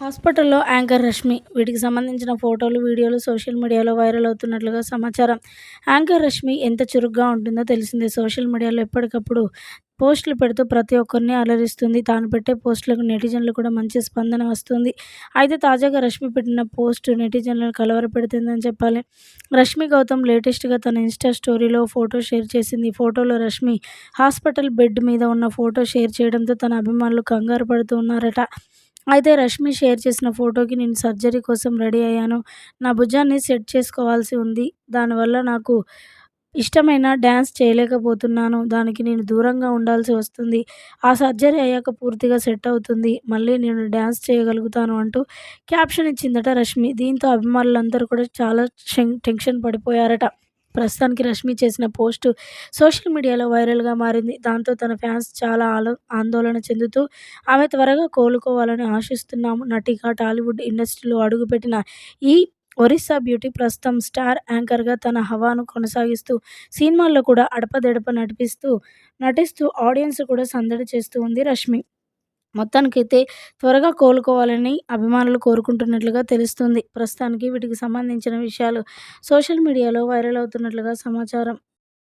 హాస్పిటల్లో యాంకర్ రష్మి. వీటికి సంబంధించిన ఫోటోలు వీడియోలు సోషల్ మీడియాలో వైరల్ అవుతున్నట్లుగా సమాచారం. యాంకర్ రష్మి ఎంత చురుగ్గా ఉంటుందో తెలిసిందే. సోషల్ మీడియాలో ఎప్పటికప్పుడు పోస్టులు పెడుతూ ప్రతి ఒక్కరిని అలరిస్తుంది. తాను పెట్టే పోస్టులకు నెటిజన్లు కూడా మంచి స్పందన వస్తుంది. అయితే తాజాగా రష్మి పెట్టిన పోస్ట్ నెటిజన్లను కలవరపెడుతుందని చెప్పాలి. రష్మి గౌతమ్ లేటెస్ట్గా తన ఇన్స్టా స్టోరీలో ఫోటో షేర్ చేసింది. ఫోటోలో రష్మి హాస్పిటల్ బెడ్ మీద ఉన్న ఫోటో షేర్ చేయడంతో తన అభిమానులు కంగారు పడుతూ ఉన్నారట. అయితే రష్మి షేర్ చేసిన ఫోటోకి నేను సర్జరీ కోసం రెడీ అయ్యాను. నా భుజాన్ని సెట్ చేసుకోవాల్సి ఉంది. దానివల్ల నాకు ఇష్టమైన డ్యాన్స్ చేయలేకపోతున్నాను. దానికి నేను దూరంగా ఉండాల్సి వస్తుంది. ఆ సర్జరీ అయ్యాక పూర్తిగా సెట్ అవుతుంది. మళ్ళీ నేను డ్యాన్స్ చేయగలుగుతాను అంటూ క్యాప్షన్ ఇచ్చిందట రష్మి. దీంతో అభిమానులందరూ కూడా చాలా టెన్షన్ పడిపోయారట. ప్రస్తుతానికి రష్మి చేసిన పోస్టు సోషల్ మీడియాలో వైరల్గా మారింది. దాంతో తన ఫ్యాన్స్ చాలా ఆలో ఆందోళన చెందుతూ ఆమె త్వరగా కోలుకోవాలని ఆశిస్తున్నాము. నటిగా టాలీవుడ్ ఇండస్ట్రీలో అడుగుపెట్టిన ఈ ఒరిస్సా బ్యూటీ ప్రస్తుతం స్టార్ యాంకర్గా తన హవాను కొనసాగిస్తూ సినిమాల్లో కూడా అడపదడప నడిపిస్తూ నటిస్తూ ఆడియన్స్ కూడా సందడి చేస్తూ ఉంది రష్మి. మొత్తానికైతే త్వరగా కోలుకోవాలని అభిమానులు కోరుకుంటున్నట్లుగా తెలుస్తుంది. ప్రస్తుతానికి వీటికి సంబంధించిన విషయాలు సోషల్ మీడియాలో వైరల్ అవుతున్నట్లుగా సమాచారం.